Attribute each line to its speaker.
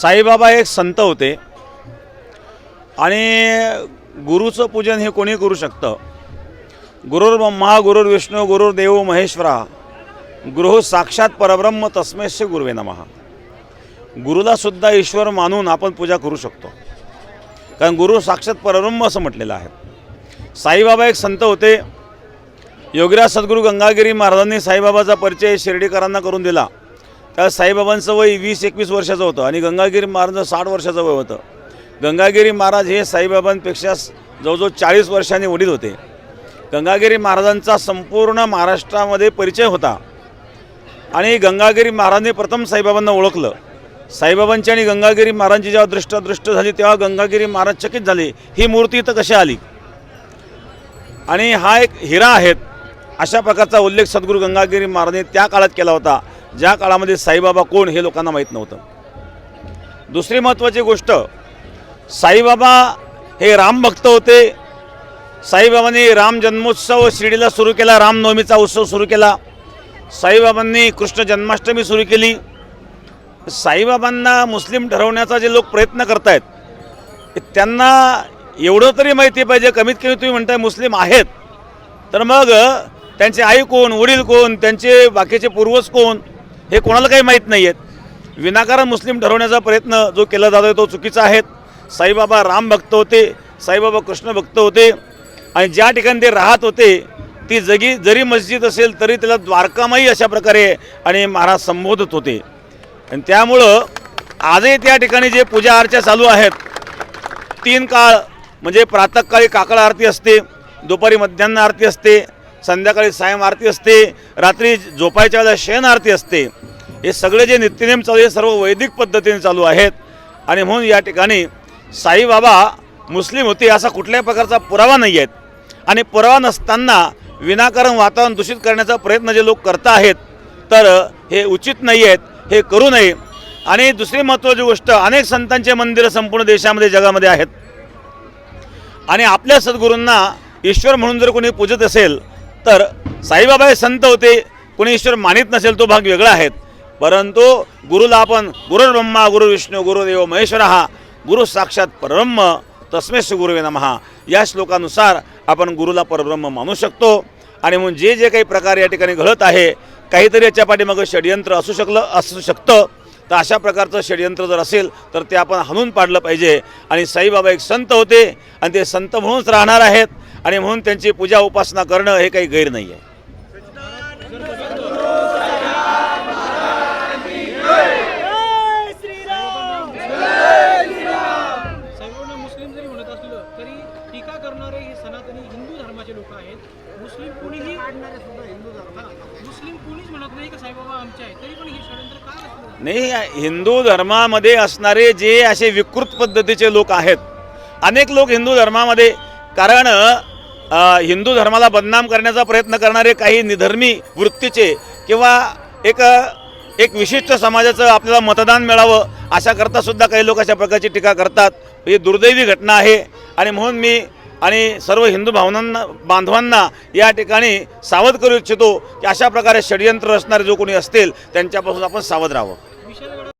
Speaker 1: साईबाबा एक संत होते. आणि गुरुचं पूजन हे कोणी करू शकतं? गुरुर् ब्रह्मा गुरुर विष्णू गुरुर्देव महेश्वरा गुरु साक्षात परब्रह्म तस्मेश गुरुवे नमः. गुरुलासुद्धा ईश्वर मानून आपण पूजा करू शकतो. कारण गुरु साक्षात परब्रह्म असं म्हटलेलं आहे. साईबाबा एक संत होते. योगीराज सद्गुरू गंगागिरी महाराजांनी साईबाबाचा परिचय शिर्डीकरांना करून दिला. त्या साईबाबांचं वय वीस एकवीस वर्षाचं होतं आणि गंगागिरी महाराजांचं साठ वर्षाचं वय होतं. गंगागिरी महाराज हे साईबाबांपेक्षा जवळजवळ चाळीस वर्षांनी वडील होते. गंगागिरी महाराजांचा संपूर्ण महाराष्ट्रामध्ये परिचय होता. आणि गंगागिरी महाराजांनी प्रथम साईबाबांना ओळखलं. साईबाबांची आणि गंगागिरी महाराजांची जेव्हा दृष्टादृष्ट झाली तेव्हा गंगागिरी महाराज चकित झाले. ही मूर्ती इथं कशी आली? आणि हा एक हिरा आहेत अशा प्रकारचा उल्लेख सद्गुरू गंगागिरी महाराजांनी त्या काळात केला होता. ज्या काळामध्ये साईबाबा कोण हे लोकांना माहीत नव्हतं. दुसरी महत्त्वाची गोष्ट साईबाबा हे रामभक्त होते. साईबाबांनी राम जन्मोत्सव शिर्डीला सुरू केला रामनवमीचा उत्सव सुरू केला. साईबाबांनी कृष्ण जन्माष्टमी सुरू केली. साईबाबांना मुस्लिम ठरवण्याचा जे लोक प्रयत्न करतायत त्यांना एवढं तरी माहिती पाहिजे कमीत कमी तुम्ही म्हणताय मुस्लिम आहेत. तर मग त्यांचे आई कोण वडील कोण त्यांचे बाकीचे पूर्वज कोण हे कोणाला काही माहीत नाही आहेत विनाकारण मुस्लिम ठरवण्याचा प्रयत्न जो केला जातो तो चुकीचा आहे. साईबाबा राम भक्त होते साईबाबा कृष्ण भक्त होते आणि ज्या ठिकाणी ते राहत होते ती जगी जरी मस्जिद असेल तरी त्याला द्वारकामाई अशा प्रकारे आणि महाराज संबोधत होते. आणि त्यामुळं आजही त्या ठिकाणी जे पूजा अर्चा चालू आहेत तीन काळ म्हणजे प्रातःकाळी काकड आरती असते दुपारी मध्यान्ह आरती असते संध्याकाळी सायम आरती असते रात्री झोपायच्या वेळेला शयन आरती असते. हे सगळे जे नित्यनेम चालू हे सर्व वैदिक पद्धतीने चालू आहेत. आणि म्हणून या ठिकाणी साईबाबा मुस्लिम होते असा कुठल्याही प्रकारचा पुरावा नाही आहेत. आणि पुरावा नसताना विनाकारण वातावरण दूषित करण्याचा प्रयत्न जे लोक करत आहेत तर हे उचित नाही आहेत हे करू नये. आणि दुसरी महत्त्वाची गोष्ट अनेक संतांचे मंदिरं संपूर्ण देशामध्ये जगामध्ये आहेत. आणि आपल्या सद्गुरूंना ईश्वर म्हणून जर कोणी पूजत असेल तर साईबाबा हे संत होते. कोणी ईश्वर मानित नसेल तो भाग वेगळा आहेत परंतु गुरुला आपण गुरु ब्रह्मा गुरु विष्णू गुरुदेव महेश्वर हा गुरु साक्षात परब्रह्म तस्मेश गुरुवे नमहा या श्लोकानुसार आपण गुरुला परब्रह्म मानू शकतो. आणि म्हणून जे जे काही प्रकार या ठिकाणी घडत आहे काहीतरी याच्या पाठीमागं षडयंत्र असू शकलं असू शकतं. तर अशा प्रकारचं षडयंत्र जर असेल तर ते आपण हाणून पाडलं पाहिजे. आणि साईबाबा एक संत होते. आणि ते संत म्हणूनच राहणार आहेत. आणि म्हणून त्यांची पूजा उपासना करणं हे काही गैर नाही आहे.
Speaker 2: हे हा, हे
Speaker 1: नाही हिंदू धर्मामध्ये असणारे जे असे विकृत पद्धतीचे लोक आहेत अनेक लोक हिंदू धर्मामध्ये कारण हिंदू धर्माला बदनाम करण्याचा प्रयत्न करणारे काही निधर्मी वृत्तीचे किंवा एक एक विशिष्ट समाजाचं आपल्याला मतदान मिळावं अशा करता सुद्धा काही लोक अशा प्रकारची टीका करतात. ही दुर्दैवी घटना आहे. आणि म्हणून मी आणि सर्व हिंदू भावनांना बांधवांना या ठिकाणी सावध करू इच्छितो की अशा प्रकारे षडयंत्र रचणारे जो कोणी असतील त्यांच्यापासून आपण सावध राहावं.